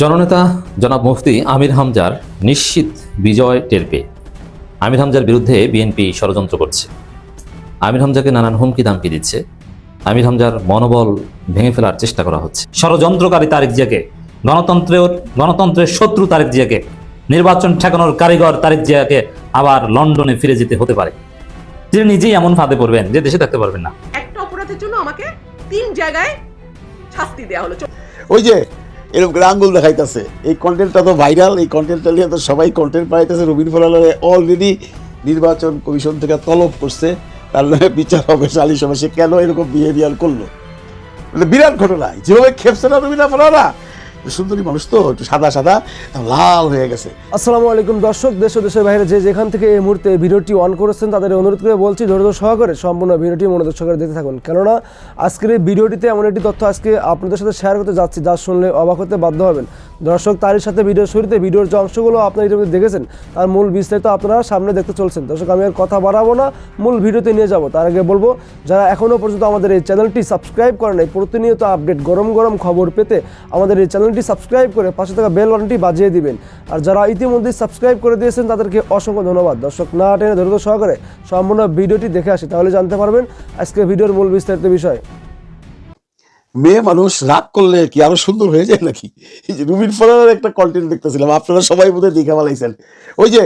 জননেতা জনাব মুফতি আমির হামজার নিশ্চিত বিজয় টের পেয়ে। আমির হামজার বিরুদ্ধে বিএনপি ষড়যন্ত্র করছে। আমির হামজাকে নানান হুমকি দামকি দিচ্ছে। আমির হামজার মনোবল ভেঙে ফেলার চেষ্টা করা হচ্ছে। ষড়যন্ত্রকারী তারেক জিয়াকে গণতন্ত্রের গণতন্ত্রের শত্রু তারেক জিয়াকে, নির্বাচন ঠেকানোর কারিগর তারেক জিয়াকে আবার লন্ডনে ফিরে যেতে হতে পারে। তিনি নিজেই এমন ফাঁদে পড়বেন যে দেশে থাকতে পারবেন না। একটা অপরাধের জন্য আমাকে তিন জায়গায় শাস্তি দেওয়া হলো। ওই যে, এরকম করে আঙ্গুল দেখাইতেছে। এই কন্টেন্টটা তো ভাইরাল এই কন্টেন্টটা নিয়ে তো সবাই কন্টেন্ট পাইতেছে। রবিন ফলালে অলরেডি নির্বাচন কমিশন থেকে তলব করছে। তার নামে বিচার হবে, সালিশ হবে। সে কেন এরকম বিহেভিয়ার করল? মানে বিরাট ঘটনা। যেভাবে খেপছে না রবিনা ফলারা সুন্দরী মানুষ তো, একটু সাদা সাদা লাল হয়ে গেছে। আসসালামু আলাইকুম দর্শক, দেশ ও দেশের বাইরে যে যেখান থেকে এই মুহূর্তে ভিডিওটি অন করেছেন, তাদের অনুরোধ করে বলছি ধৈর্য সহকারে সম্পূর্ণ ভিডিওটি মনোযোগ সহকারে দেখতে থাকুন। কেননা, আজকের এই ভিডিওটিতে এমন একটি তথ্য আজকে আপনাদের সাথে শেয়ার করতে যাচ্ছি, যা শুনলে অবাক হতে বাধ্য হবেন। দর্শক, তারই সাথে ভিডিও শুরুতে ভিডিওর যে অংশগুলো আপনারা ইতিমধ্যে দেখেছেন, তার মূল বিস্তারিত আপনারা সামনে দেখতে চলছেন। দর্শক, আমি আর কথা বাড়াবো না, মূল ভিডিওতে নিয়ে যাব। তার আগে বলব, যারা এখনও পর্যন্ত আমাদের এই চ্যানেলটি সাবস্ক্রাইব করেন নাই, প্রতিনিয়ত আপডেট গরম গরম খবর পেতে আমাদের এই চ্যানেলটি সাবস্ক্রাইব করে পাশে থাকা বেল বাটনটি বাজিয়ে দিবেন। আর যারা ইতিমধ্যে সাবস্ক্রাইব করে দিয়েছেন, তাদেরকে অসংখ্য ধন্যবাদ। দর্শক না টেনে ধৈর্য সহকারে সম্পূর্ণ ভিডিওটি দেখে আসি, তাহলে জানতে পারবেন আজকে ভিডিওর মূল বিস্তারিত বিষয়। মেয়ে মানুষ রাগ করলে কি আরও সুন্দর হয়ে যায় নাকি? রুবিন ফলার একটা কন্টেন্ট দেখতেছিলাম, আপনারা সবাই বোধহয় দেখে ফেলাইছেন। ওই যে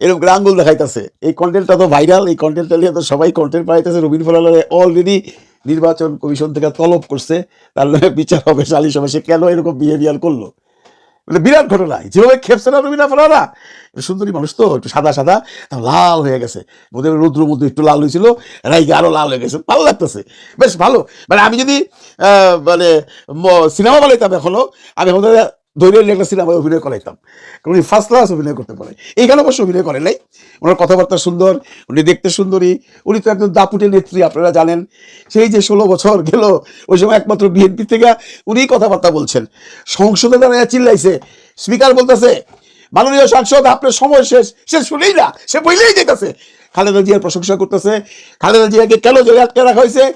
এরকম করে আঙ্গুল দেখাইতেছে, এই কন্টেন্টটা তো ভাইরাল এই কন্টেন্টটা নিয়ে তো সবাই কন্টেন্ট পাইতেছে রুবিন ফলারে অলরেডি নির্বাচন কমিশন থেকে তলব করছে, তার নামে বিচার হবে, সালিশ হবে, সে কেন এরকম বিহেভিয়ার করল? মানে বিরাট ঘটনা যেভাবে খেপছে না রবিনা ফলারা সুন্দরী মানুষ তো, একটু সাদা সাদা লাল হয়ে গেছে। ওদের রৌদ্র মধ্যে একটু লাল হয়েছিল রাইকে আরও লাল হয়ে গেছে, ভালো লাগতেছে। বেশ ভালো। মানে আমি যদি মানে সিনেমা বানাইতাম এখনও, আমি এখন নিয়ে একটা সিনেমায় অভিনয় করাইতাম। কারণ উনি ফার্স্ট ক্লাস অভিনয় করতে পারে। এইখানে অবশ্য অভিনয় করে নাই। ওনার কথাবার্তা সুন্দর, উনি দেখতে সুন্দরী, উনি তো একজন দাপুটে নেত্রী, আপনারা জানেন। সেই যে ষোলো বছর গেল, ওই সময় একমাত্র বিএনপি থেকে উনিই কথাবার্তা বলছেন। সংসদে দাঁড়ায় চিল্লাইছে, স্পিকার বলতেছে, মাননীয় সাংসদ, আপনার সময় শেষ, সে শুনেই না, সে বইলেই যেতেছে। খালেদা জিয়ার প্রশংসা করতেছে। খালেদা জিয়াকে কেন জেলে আটকে রাখা হয়েছে?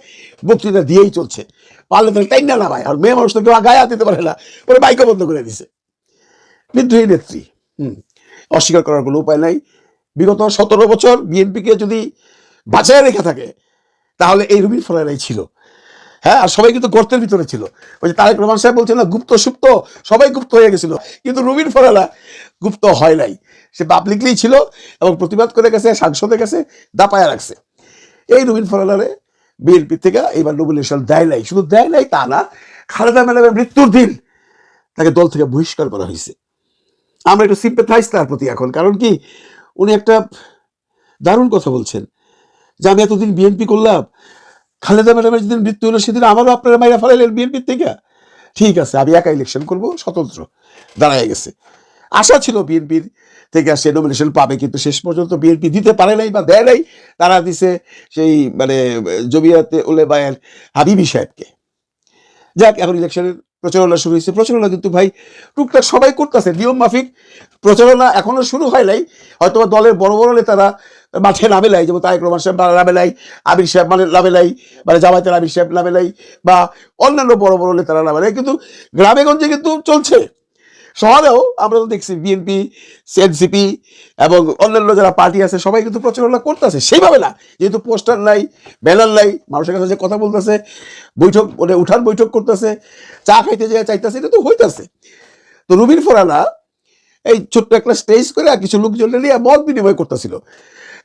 বক্তৃতা দিয়েই চলছে। পারলে তো টাইম না ভাই। আর মেয়ে মানুষ তো কেউ গায়ে দিতে পারে না। ওরা বাইকও বন্ধ করে দিছে। বিদ্রোহী নেত্রী, হুম, অস্বীকার করার কোনো উপায় নাই। বিগত সতেরো বছর বিএনপিকে যদি বাঁচায় রেখে থাকে, তাহলে এই রুবিন ফরারাই ছিল। হ্যাঁ আর সবাই কিন্তু গর্তের ভিতরে ছিল। ওই যে তারেক রহমান সাহেব বলছেন না, গুপ্ত সুপ্ত, সবাই গুপ্ত হয়ে গেছিল। কিন্তু রুবিন ফরালা গুপ্ত হয় নাই। সে পাবলিকলি ছিল এবং প্রতিবাদ করে গেছে, সাংসদে গেছে, দাপায়া রাখছে। এই রুবিন ফরালারে বিএনপি থেকে এবার নমিনেশন দেয় নাই। শুধু দেয় নাই তা না, খালেদা ম্যাডামের মৃত্যুর দিন তাকে দল থেকে বহিষ্কার করা হয়েছে। আমরা একটু সিম্পেথাইজ তার প্রতি এখন, কারণ কি, উনি একটা দারুণ কথা বলছেন যে, আমি এতদিন বিএনপি করলাম, খালেদা ম্যাডামের যেদিন মৃত্যু হলো সেদিন আমারও আপনারা মাইরা ফেলাইলেন বিএনপির থেকে। ঠিক আছে, আমি একা ইলেকশন করব, স্বতন্ত্র, দাঁড়ায় গেছে। আশা ছিল বিএনপির থেকে সে নমিনেশন পাবে, কিন্তু শেষ পর্যন্ত বিএনপি দিতে পারে নাই বা দেয় নাই, তারা দিছে সেই মানে জমিয়াতে ওলে বায়ের হাবিবি সাহেবকে। যাক, এখন ইলেকশনের প্রচারণা শুরু হয়েছে। প্রচারণা কিন্তু ভাই, টুকটাক সবাই করতেছে, নিয়ম মাফিক প্রচারণা এখনও শুরু হয় নাই। হয়তো দলের বড় বড় নেতারা মাঠে নামে নাই, যেমন তারেক রহমান সাহেব নামে নাই, আমির সাহেব মানে নামে নাই মানে জামায়াতের আমির সাহেব নামে নাই, বা অন্যান্য বড় বড় নেতারা নামে নাই, কিন্তু গ্রামেগঞ্জে কিন্তু চলছে। শহরেও আমরা তো দেখছি বিএনপি, এনসিপি এবং অন্যান্য যারা পার্টি আছে, সবাই কিন্তু প্রচারণা করতেছে। সেইভাবে না, যেহেতু পোস্টার নাই, ব্যানার নাই, মানুষের কাছে যে কথা বলতেছে, বৈঠক মানে উঠান বৈঠক করতেছে, চা খাইতে যায় চাইতেছে, এটা তো হইতাছে। তো রুবিন ফোরানা এই ছোট্ট একটা স্টেজ করে কিছু লোকজন নিয়ে মত বিনিময় করতেছিল।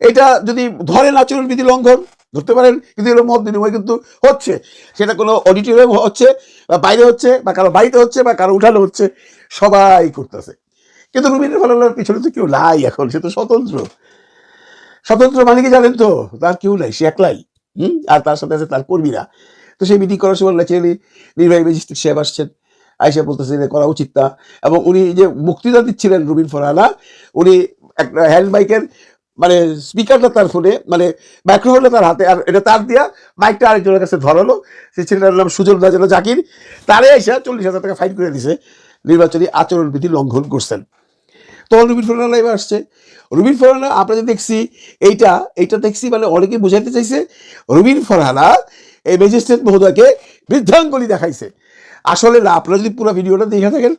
এটা যদি ধরেন আচরণ বিধি লঙ্ঘন ধরতে পারেন, কিন্তু এগুলো মত বিনিময় কিন্তু হচ্ছে। সেটা কোনো অডিটোরিয়াম হচ্ছে, বা বাইরে হচ্ছে, বা কারও বাড়িতে হচ্ছে, বা কারও উঠানো হচ্ছে, সবাই করতেছে। কিন্তু রুবিনের ফলানোর পিছনে তো কেউ নাই এখন, সে তো স্বতন্ত্র। স্বতন্ত্র মানে কি জানেন তো? তার কেউ নাই, সে একলাই, হুম? আর তার সাথে আছে তার কর্মীরা। তো সেই মিটিং করার সময় ন্যাচারালি নির্বাহী ম্যাজিস্ট্রেট সাহেব আসছেন, আইসা বলতেছেন এটা করা উচিত না। এবং উনি যে বক্তৃতা দিচ্ছিলেন রুবিন ফরহানা উনি একটা হ্যান্ড মাইকের মানে স্পিকারটা তার ফোনে মানে মাইক্রোফোনটা তার হাতে, আর এটা তার দিয়া মাইকটা আরেকজনের কাছে ধরালো। সেই ছেলেটার নাম সুজন রাজন জাকির, তারে এসে চল্লিশ হাজার টাকা ফাইন করে দিছে নির্বাচনী আচরণবিধি লঙ্ঘন করছেন। তখন রুবিন ফরহানা এবার আসছে। রুবিন ফরহানা আমরা যে দেখছি, এইটা এইটা দেখছি মানে অনেকে বোঝাইতে চাইছে রুবিন ফরহানা এই ম্যাজিস্ট্রেট মহোদয়কে বৃদ্ধাঙ্গুলি দেখাইছে। আসলে না, আপনারা যদি পুরো ভিডিওটা দেখে থাকেন,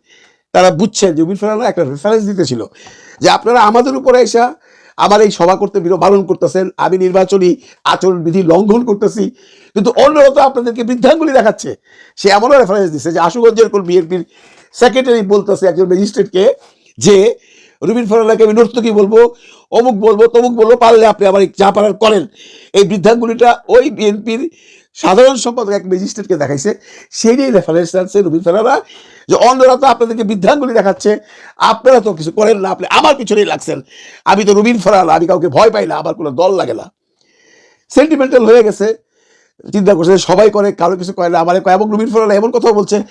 তারা বুঝছেন যে রুবিন ফারহানা একটা রেফারেন্স দিতেছিল। যে আপনারা আমাদের উপরে এসা আমার এই সভা করতে পালন করতেছেন। আমি নির্বাচনী আচরণ বিধি লঙ্ঘন করতেছি। কিন্তু অন্যরা তো আপনাদেরকে বৃদ্ধাঙ্গুলি দেখাচ্ছে। সে এমনও রেফারেন্স দিচ্ছে যে আশুগঞ্জের কোন বিএনপির সেক্রেটারি বলতেছে একজন ম্যাজিস্ট্রেটকে যে, রুবিন ফরালাকে আমি নর্তকী বলব? অমুক বলব, তমুক বলব, পারলে আপনি আমার যা পারার করেন। এই বৃদ্ধাঙ্গুলিটা ওই বিএনপির সাধারণ সম্পাদক এক ম্যাজিস্ট্রেটকে দেখাইছে। সেই নিয়ে রেফারেন্স আনছে রুবিন ফেরারা যে অন্যরা তো আপনাদেরকে বৃদ্ধাঙ্গুলি দেখাচ্ছে, আপনারা তো কিছু করেন না, আপনি আমার পিছনেই লাগছেন। আমি তো রুবিন ফেরালা, আমি কাউকে ভয় পাই না, আমার কোনো দল লাগে না। সেন্টিমেন্টাল হয়ে গেছে, চিন্তা করছে সবাই করে, কারও কিছু করে না, আমার এবং রুবিন ফেরালা এমন কথা বলছে,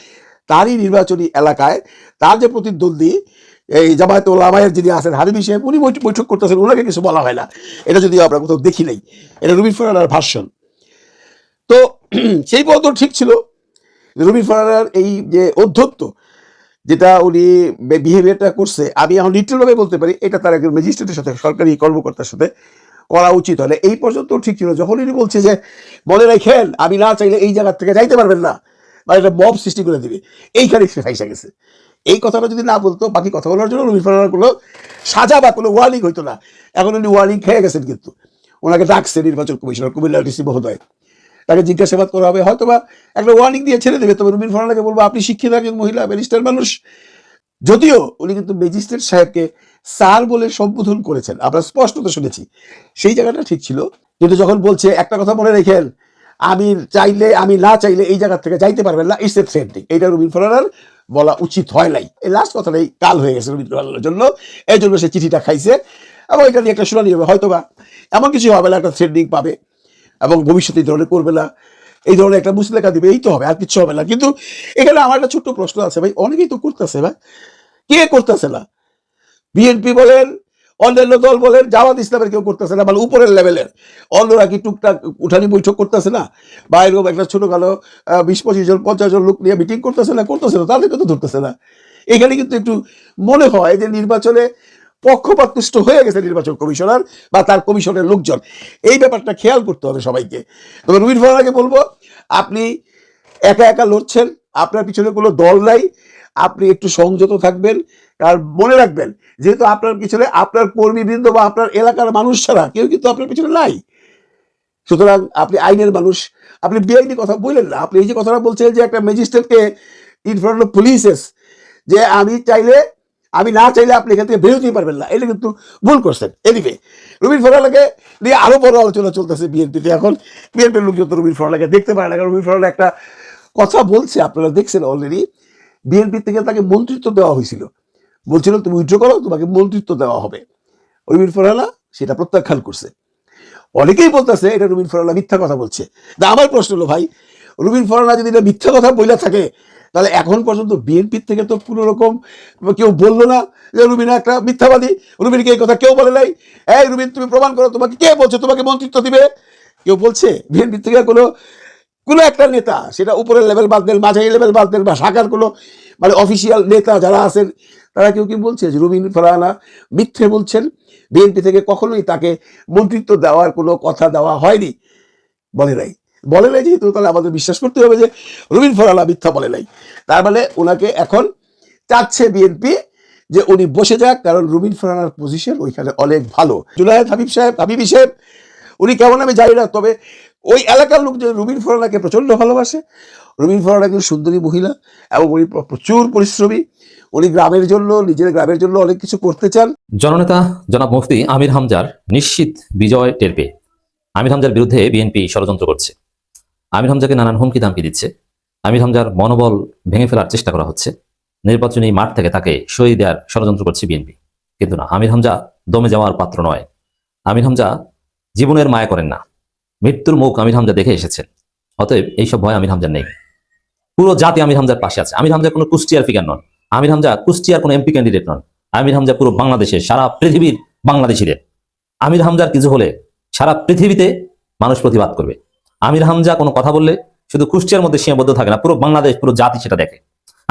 তারই নির্বাচনী এলাকায় তার যে প্রতিদ্বন্দ্বী, এই জামায়াত ওলামায়ের যিনি আছেন, হাবিবি সাহেব, উনি বৈঠক- করতেছেন, ওনাকে কিছু বলা হয় না। এটা যদি আমরা কোথাও দেখি নাই। এটা রুবিন ফেরালার ভার্সন। তো, সেই পর্যন্ত ঠিক ছিল। রুবিন ফেরালার এই যে অধ্যত্ত যেটা উনি বিহেভিয়ারটা করছে, আমি এখন লিটারভাবে বলতে পারি, এটা তার একজন ম্যাজিস্ট্রেটের সাথে, সরকারি কর্মকর্তার সাথে করা উচিত হলে। এই পর্যন্ত ঠিক ছিল, যখন উনি বলছে যে, মনে রাখেন, আমি না চাইলে এই জায়গার থেকে যাইতে পারবেন না বা এটা মব সৃষ্টি করে দিবে। এইখানে সে ফাইসা গেছে। এই কথাটা যদি না বলতো, বাকি কথা বলার জন্য রুবিন ফেরালার কোনো সাজা বা কোনো ওয়ার্নিং হইতো না। এখন উনি ওয়ার্নিং খেয়ে গেছেন কিন্তু। ওনাকে ডাকছে নির্বাচন কমিশনার কুমিল্লা ডিসি মহোদয়। তাকে জিজ্ঞাসাবাদ করা হবে। হয়তো বা একটা ওয়ার্নিং দিয়ে ছেড়ে দেবে। তবে রুবিন ফরানাকে বলব, আপনি শিক্ষিত একজন মহিলা, ব্যারিস্টার মানুষ। যদিও উনি কিন্তু ম্যাজিস্ট্রেট সাহেবকে স্যার বলে সম্বোধন করেছেন। আমরা স্পষ্টত শুনেছি। সেই জায়গাটা ঠিক ছিল। কিন্তু যখন বলছে, একটা কথা মনে রেখেন আমি চাইলে, আমি না চাইলে এই জায়গা থেকে যাইতে পারবেন না। ইটস এ থ্রেটিং এইটা রুবিন ফরানার বলা উচিত হয় নাই। এই লাস্ট কথাটাই কাল হয়ে গেছে রবীন্দ্র ফরানার জন্য। এই জন্য সে চিঠিটা খাইছে। এবং এটা নিয়ে একটা শুনানি হবে। হয়তো বা এমন কিছু হবে না, একটা থ্রেডিং পাবে। এবং ভবিষ্যতে এই ধরনের করবে না। এই ধরনের একটা মুসলেখা দিবে এই তো হবে আর কিছু হবে না। কিন্তু এখানে আমার একটা ছোট্ট প্রশ্ন আছে ভাই অনেকেই তো করতেছে ভাই। কে করতেছে না? বিএনপি বলেন অন্যান্য দল বলেন জামাত ইসলামের কেউ করতেছে না মানে উপরের লেভেলের। অন্যরা কি টুকটাক উঠানি বৈঠক করতেছে না? বা এরকম একটা ছোটখাটো আহ, বিশ পঁচিশ জন পঞ্চাশ জন লোক নিয়ে মিটিং করতেছে না করতেছে না তাদেরকে তো ধরতেছে না। এখানে কিন্তু একটু মনে হয় যে নির্বাচনে পক্ষপাতপুষ্ট হয়ে গেছে নির্বাচন কমিশনার বা তার কমিশনের লোকজন। এই ব্যাপারটা খেয়াল করতে হবে সবাইকে। তবে রুবিন ফরানাকে বলব, আপনি একা একা লড়ছেন, আপনার পিছনে কোনো দল নাই, আপনি একটু সংযত থাকবেন, আর মনে রাখবেন, যেহেতু আপনার পিছনে আপনার কর্মীবৃন্দ বা আপনার এলাকার মানুষ ছাড়া কেউ কিন্তু আপনার পিছনে নাই। সুতরাং আপনি আইনের মানুষ, আপনি বেআইনি কথা বললেন না, আপনি এই যে কথাটা বলছেন যে একটা ম্যাজিস্ট্রেটকে ইন ফ্রন্ট অফ পুলিশেস যে আমি চাইলে আমি না চাইলে আপনি এখান থেকে বেরোতেই পারবেন না। এটা কিন্তু ভুল করছেন। এদিকে রুবিন ফরালাকে নিয়ে আরও বড় আলোচনা চলতেছে বিএনপিতে এখন। বিএনপির লোকজন তো রুবিন ফরালাকে দেখতে পারে না কারণ রুবিন ফরালা একটা কথা বলছে, আপনারা দেখছেন অলরেডি বিএনপি থেকে তাকে মন্ত্রিত্ব দেওয়া হয়েছিল। বলছিল, তুমি উইথড্র করো, তোমাকে মন্ত্রিত্ব দেওয়া হবে। রুবিন ফরালা সেটা প্রত্যাখ্যান করছে। অনেকেই বলতেছে, এটা রুবিন ফরালা মিথ্যা কথা বলছে। না আমার প্রশ্ন হলো, ভাই, রুবিন ফরালা যদি এটা মিথ্যা কথা বলে থাকে তাহলে এখন পর্যন্ত বিএনপির থেকে তো কোনো রকম কেউ বলল না যে রুবিন একটা মিথ্যাবাদী। রুবিনকে এই কথা কেউ বলে নাই। এই রুবিন, তুমি প্রমাণ করো, তোমাকে কে বলছে? তোমাকে মন্ত্রিত্ব দিবে? কেউ বলছে? বিএনপির থেকে কোনো কোনো একটা নেতা, সেটা উপরের লেভেল বাদ দেন মাঝারি লেভেল বাদ দেন বা শাখার কোনো মানে অফিসিয়াল নেতা যারা আছেন, তারা কেউ কি বলছে যে রুবিন ফরানা মিথ্যে বলছেন? বিএনপি থেকে কখনোই তাকে মন্ত্রিত্ব দেওয়ার কোনো কথা দেওয়া হয়নি। বলে নাই। বলে নাই যেহেতু, তাহলে আমাদের বিশ্বাস করতে হবে যে রুবিন ফরালা মিথ্যা বলে নাই। তার মানে ওনাকে এখন চাচ্ছে বিএনপি যে উনি বসে যাক, কারণ রুবিন ফরানার পজিশন ওইখানে অনেক ভালো। জুনায়েদ হাবিব সাহেব, হাবিবি সাহেব, উনি কেমন আমি জানি না, তবে ওই এলাকার লোক যে রুবিন ফরানাকে প্রচণ্ড ভালোবাসে, রুবিন ফরানা একজন সুন্দরী মহিলা এবং উনি প্রচুর পরিশ্রমী। উনি গ্রামের জন্য, নিজের গ্রামের জন্য অনেক কিছু করতে চান। জননেতা জনাব মুফতি আমির হামজার নিশ্চিত বিজয় টের পেয়ে। আমির হামজার বিরুদ্ধে বিএনপি ষড়যন্ত্র করছে। আমির হামজাকে নানান হুমকি দামকি দিচ্ছে। আমির হামজার মনোবল ভেঙে ফেলার চেষ্টা করা হচ্ছে। নির্বাচনী মাঠ থেকে তাকে সই দেওয়ার ষড়যন্ত্র করছে বিএনপি। কিন্তু না, আমির হামজা দমে যাওয়ার পাত্র নয়। আমির হামজা জীবনের মায়া করেন না। মৃত্যুর মুখ আমির হামজা দেখে এসেছেন। অতএব এইসব ভয় আমির হামজার নেই। পুরো জাতি আমির হামজার পাশে আছে। আমির হামজা কোনো কুষ্টিয়ার ফিগার নন। আমির হামজা কুষ্টিয়ার কোনো এমপি ক্যান্ডিডেট নন। আমির হামজা পুরো বাংলাদেশের, সারা পৃথিবীর বাংলাদেশিদের। আমির হামজার কিছু হলে সারা পৃথিবীতে মানুষ প্রতিবাদ করবে। আমির হামজা কোনো কথা বললে শুধু কুষ্টিয়ার মধ্যে সীমাবদ্ধ থাকে না, পুরো বাংলাদেশ, পুরো জাতি সেটা দেখে।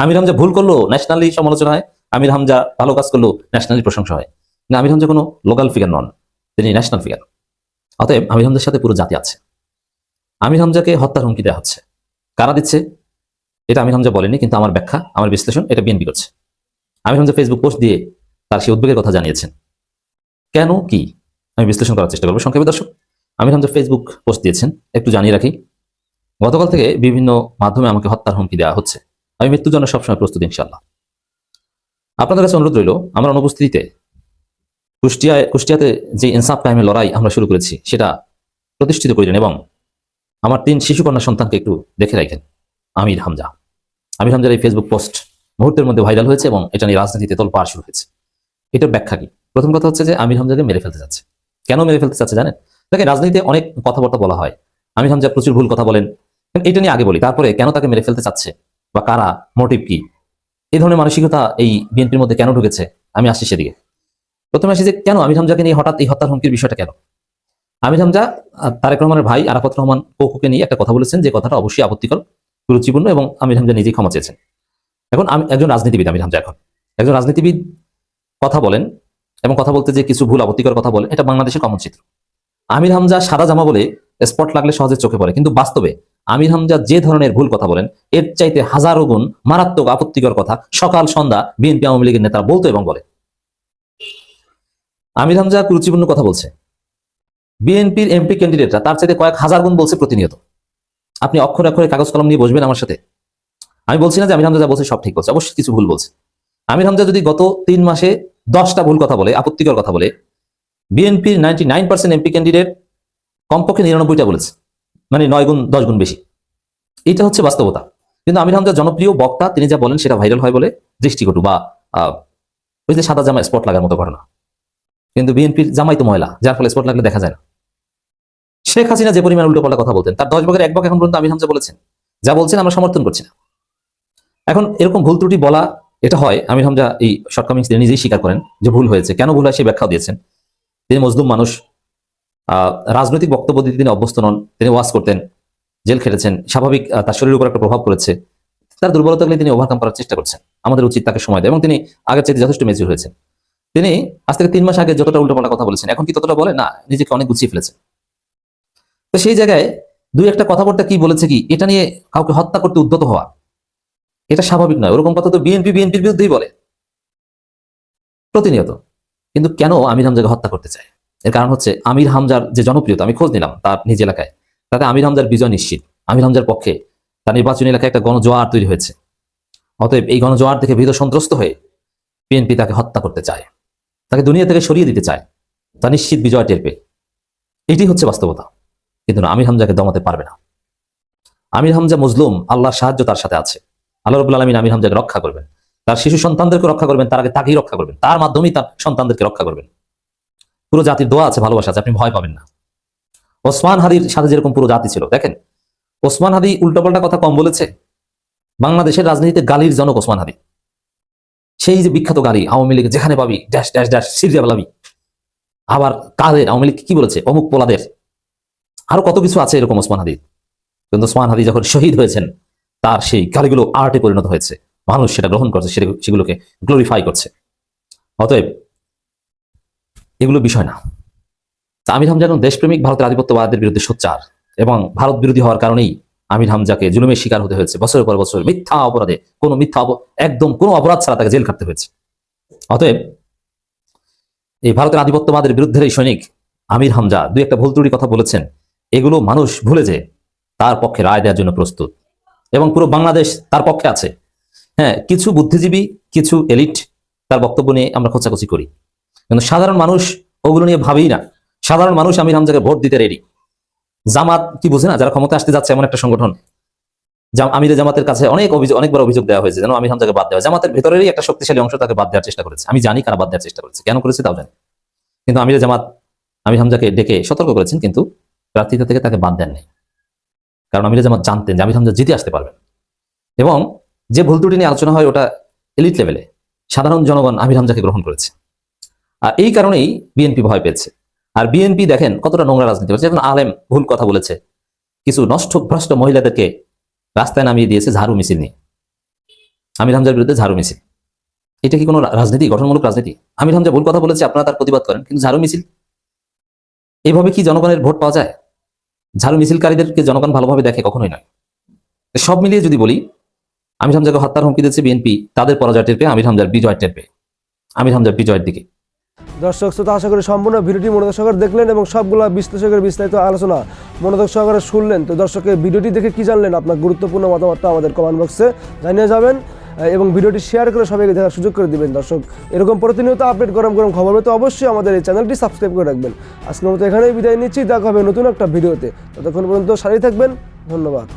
আমির হামজা ভুল করল ন্যাশনালি সমালোচনা হয়, আমির হামজা ভালো কাজ করল ন্যাশনালি প্রশংসা হয়। না আমির হামজা কোনো লোকাল ফিগার নন, তিনি ন্যাশনাল ফিগার অতএব আমির হামজার সাথে পুরো জাতি আছে। আমির হামজাকে হত্যার হুমকি দেওয়া হচ্ছে। কারা দিচ্ছে? এটা আমির হামজা বলেনি, কিন্তু আমার ব্যাখ্যা, আমার বিশ্লেষণ, এটা বিএনপি করছে। আমির হামজা ফেসবুক পোস্ট দিয়ে তার সেই উদ্বেগের কথা জানিয়েছেন। কেন? কি? আমি বিশ্লেষণ করার চেষ্টা করব। সংক্ষেপে দর্শক আমির হামজা ফেসবুক পোস্ট দিয়েছেন, একটু জানিয়ে রাখি। গতকাল থেকে বিভিন্ন মাধ্যমে আমাকে হত্যার হুমকি দেওয়া হচ্ছে। আমি মৃত্যুর জন্য সবসময় প্রস্তুত ইনশাল্লাহ আপনাদের কাছে অনুরোধ রইল, আমার অনুপস্থিতিতে কুষ্টিয়ায় কুষ্টিয়াতে যে ইনসাফ কায়েমের লড়াই আমরা শুরু করেছি, সেটা প্রতিষ্ঠিত করিলেন এবং আমার তিন শিশুকন্যা সন্তানকে একটু দেখে রাখেন, আমির হামজা। আমির হামজার এই ফেসবুক পোস্ট মুহূর্তের মধ্যে ভাইরাল হয়েছে এবং এটা নিয়ে রাজনীতিতে তোলপাড় শুরু হয়েছে। এটার ব্যাখ্যা কি? প্রথম কথা হচ্ছে যে আমির হামজাকে মেরে ফেলতে চাচ্ছে। কেন মেরে ফেলতে চাচ্ছে জানেন? দেখেন, রাজনীতিতে অনেক কথাবার্তা বলা হয়। আমি হামজা প্রচুর ভুল কথা বলেন। এটা নিয়ে আগে বলি, তারপরে কেন তাকে মেরে ফেলতে চাচ্ছে? বা কারা? মোটিভ কি? এই ধরনের মানসিকতা এই বিএনপির মধ্যে কেন ঢুকেছে? আমি আসছি সেদিকে। প্রথমে আসি যে, কেন আমির হামজাকে নিয়ে হঠাৎ এই হত্যার হুমকির বিষয়টা কেন? আমির হামজা তারেক রহমানের ভাই আরাফত রহমান কোকুকে নিয়ে একটা কথা বলেছেন যে, কথাটা অবশ্যই আপত্তিকর গুরুত্বপূর্ণ এবং আমির হামজা নিজেই ক্ষমা চেয়েছেন। এখন আমি একজন রাজনীতিবিদ আমির হামজা এখন। একজন রাজনীতিবিদ কথা বলেন এবং কথা বলতে যে কিছু ভুল আপত্তিকর কথা বলেন, এটা বাংলাদেশের কমন চিত্র। আমির হামজা সাদা জামা বলে স্পট লাগলে সহজে চোখে পড়ে। কিন্তু বাস্তবে আমির হামজা যে ধরনের ভুল কথা বলেন, এর চাইতে হাজারো গুণ মারাত্মক আপত্তিকর কথা সকাল, সন্ধ্যা বিএনপি আওয়ামী লীগের নেতারা বলতো এবং বলে। আমির হামজা কুরুচিপূর্ণ কথা বলছে। বিএনপির এমপি ক্যান্ডিডেটরা তার চাইতে কয়েক হাজার গুণ বলছে প্রতিনিয়ত। আপনি অক্ষরে অক্ষরে কাগজ কলম নিয়ে বসবেন আমার সাথে? আমি বলছি না যে আমির হামজা বলছে সব ঠিক বলছে, অবশ্যই কিছু ভুল বলছে। আমির হামজা যদি গত তিন মাসে দশটা ভুল কথা বলে, আপত্তিকর কথা বলে বিএনপির ninety nine percent MP candidate কমপক্ষে নিরানব্বইটা বলেছে। মানে নয় গুণ, দশ গুণ বেশি। এটা হচ্ছে বাস্তবতা। কিন্তু আমির হামজা জনপ্রিয় বক্তা, তিনি যা বলেন সেটা ভাইরাল হয় বলে দৃষ্টিকটু বা ওই যে সাদা জামা স্পট লাগার মতো ঘটনা। কিন্তু বিএনপির জামাই তো ময়লা, যার ফলে স্পট লাগলে দেখা যায় না। শেখ হাসিনা যে পরিমাণ উল্টো পাল্টা কথা বলতেন, তার দশ ভাগের এক ভাগ এখন পর্যন্ত আমির হামজা বলেছেন। যা বলছেন আমরা সমর্থন করছি না। এখন এরকম ভুল ত্রুটি বলা, এটা হয়, আমির হামজা এই শর্টকামিংস নিজেই স্বীকার করেন যে ভুল হয়েছে। কেন ভুল হয় সে ব্যাখ্যাও দিয়েছেন। তিনি মজলুম মানুষ রাজনৈতিক বক্তব্য দিতে তিনি অভ্যস্ত নন, তিনি ওয়াজ করতেন, জেল খেটেছেন, স্বাভাবিক তার শরীরের উপর একটা প্রভাব পড়েছে। তার দুর্বলতাগুলি তিনি ওভারকাম করার চেষ্টা করছেন। আমাদের উচিত তাকে সময় দেয় এবং তিনি আগের চাইতে যথেষ্ট মেজুর হয়েছেন। তিনি আজ থেকে তিন মাস আগে যতটা উল্টোপাল্টা কথা বলেছেন, এখন কি ততটা বলে? না, নিজেকে অনেক গুছিয়ে ফেলেছে তো সেই জায়গায় দুই একটা কথাবার্তা কি বলেছে কি? এটা নিয়ে কাউকে হত্যা করতে উদ্যত হওয়া, এটা স্বাভাবিক নয়। ওরকম কথা তো বিএনপি, বিএনপির বিরুদ্ধেই বলে। প্রতিনিয়ত। কিন্তু কেন আমির হামজাকে হত্যা করতে চায়? এর কারণ হচ্ছে আমির হামজার যে জনপ্রিয়তা, আমি খোঁজ নিলাম তার নিজ এলাকায়। তাতে আমির হামজার বিজয় নিশ্চিত। আমির হামজার পক্ষে তার নির্বাচনী এলাকায় একটা গণজোয়ার তৈরি হয়েছে। অতএব এই গণজোয়ার থেকে ভীত সন্ত্রস্ত হয়ে বিএনপি তাকে হত্যা করতে চায়। তাকে দুনিয়া থেকে সরিয়ে দিতে চায়। তা নিশ্চিত বিজয় টের এটি হচ্ছে বাস্তবতা। কিন্তু আমির হামজাকে দমাতে পারবে না। আমির হামজা মজলুম, আল্লাহর সাহায্য তার সাথে আছে। আল্লাহ রবুল আলমিন আমির হামজাকে রক্ষা করবেন। তার শিশু সন্তানদেরকে রক্ষা করবেন, তার আগে তাকেই রক্ষা করবেন। তার মাধ্যমেই তার সন্তানদেরকে রক্ষা করবেন। পুরো জাতির দোয়া আছে, ভালোবাসা আছে, আপনি ভয় পাবেন না। ওসমান হাদির সাথে যেরকম পুরো জাতি ছিল, দেখেন, ওসমান হাদি উল্টোপাল্টা কথা কম বলেছে। বাংলাদেশের রাজনীতিতে গালির জনক ওসমান হাদি। সেই যে বিখ্যাত গালি, আওয়ামী লীগ, যেখানে পাবি, ড্যাশ ড্যাশ ড্যাশ, সিরিয়া পালাবি। আবার কাদের, আওয়ামী লীগ কি বলেছে? অমুক পোলাদের। আরও কত কিছু আছে এরকম ওসমান হাদি কিন্তু ওসমান হাদি যখন শহীদ হয়েছেন, তার সেই গালিগুলো আর্টে পরিণত হয়েছে। মানুষ সেটা গ্রহণ করছে সেগুলোকে গ্লোরিফাই করছে। অতএব, এগুলো বিষয় না। তা আমির হামজা এখন দেশপ্রেমিক, ভারতের আধিপত্যবাদের বিরুদ্ধে সোচ্চার এবং ভারত বিরোধী হওয়ার কারণেই আমির হামজাকে জুলুমের শিকার হতে হয়েছে। বছরের পর বছর মিথ্যা অপরাধে, কোনো মিথ্যা একদম কোনো অপরাধ ছাড়া তাকে জেল কাটতে হয়েছে। অতএব, এই ভারতের আধিপত্যবাদের বিরুদ্ধে এই সৈনিক আমির হামজা দুই একটা ভুল ত্রুটি কথা বলেছেন। এগুলো মানুষ ভুলে যে তার পক্ষে রায় দেওয়ার জন্য প্রস্তুত। এবং পুরো বাংলাদেশ তার পক্ষে আছে। হ্যাঁ কিছু বুদ্ধিজীবী, কিছু এলিট তার বক্তব্য নিয়ে আমরা খোঁচাখুচি করি। কিন্তু সাধারণ মানুষ ওগুলো নিয়ে ভাবেই না। সাধারণ মানুষ আমির হামজাকে ভোট দিতে রেডি জামাত কি বুঝে না? যারা ক্ষমতা আসতে যাচ্ছে, এমন একটা সংগঠন। আমিরে জামাতের কাছে অনেক অভিযোগ অনেকবার অভিযোগ দেওয়া হয়েছে, যেন আমির হামজাকে বাদ দেওয়া। জামাতের ভেতরেরই একটা শক্তিশালী অংশ তাকে বাদ দেওয়ার চেষ্টা করেছে। আমি জানি কারা বাদ দেওয়ার চেষ্টা করেছে। কেন করেছে তাও জানি। কিন্তু আমিরে জামাত, আমির হামজাকে ডেকে সতর্ক করেছেন, কিন্তু প্রার্থিতা থেকে তাকে বাদ দেননি। কারণ আমিরে জামাত জানতেন যে আমির হামজা জিতে আসতে পারবেন। এবং যে ভুল ত্রুটি নিয়ে আলোচনা হয়, ওটা এলিট লেভেলে সাধারণ জনগণ আমির হামজাকে গ্রহণ করেছে। আর এই কারণেই বিএনপি ভয় পেয়েছে। আর বিএনপি দেখেন কতটা নোংরা রাজনীতি করছে। এখন আলেম ভুল কথা বলেছে। কিছু নষ্ট ভ্রষ্ট মহিলাদেরকে রাস্তায় নামিয়ে দিয়েছে ঝাড়ু মিছিল নিয়ে। আমির হামজার বিরুদ্ধে ঝাড়ু মিছিল এটা কি কোনো রাজনীতি, গঠনমূলক রাজনীতি? আমির হামজা ভুল কথা বলেছে, আপনারা তার প্রতিবাদ করেন, কিন্তু ঝাড়ু মিছিল এইভাবে কি জনগণের ভোট পাওয়া যায়? ঝাড়ু মিছিলকারীদেরকে জনগণ ভালোভাবে দেখে কখনোই নয়। সব মিলিয়ে যদি বলি আমির হামজাকে হত্যার হুমকি দিচ্ছে বিএনপি, তাদের পরাজয় টের পেয়ে আমির হামজার বিজয় টের পেয়ে। আমির হামজার বিজয়ের দিকে। দর্শক, শ্রোতা, আশা করি সম্পূর্ণ ভিডিওটি মনোযোগ সহকারে দেখলেন এবং সবগুলো বিশ্লেষকের বিস্তারিত আলোচনা মনোযোগ সহকারে শুনলেন। তো দর্শকের ভিডিওটি দেখে কি জানলেন? আপনার গুরুত্বপূর্ণ মতামতটা আমাদের কমেন্ট বক্সে জানিয়ে যাবেন এবং ভিডিওটি শেয়ার করে সবাইকে দেখার সুযোগ করে দিবেন। দর্শক, এরকম প্রতিনিয়ত আপডেট গরম গরম খবর পেতে অবশ্যই আমাদের এই চ্যানেলটি সাবস্ক্রাইব করে রাখবেন। আজকের মতো এখানেই বিদায় নিচ্ছি। দেখা হবে নতুন একটা ভিডিওতে। ততক্ষণ পর্যন্ত সারিয়ে থাকবেন। ধন্যবাদ।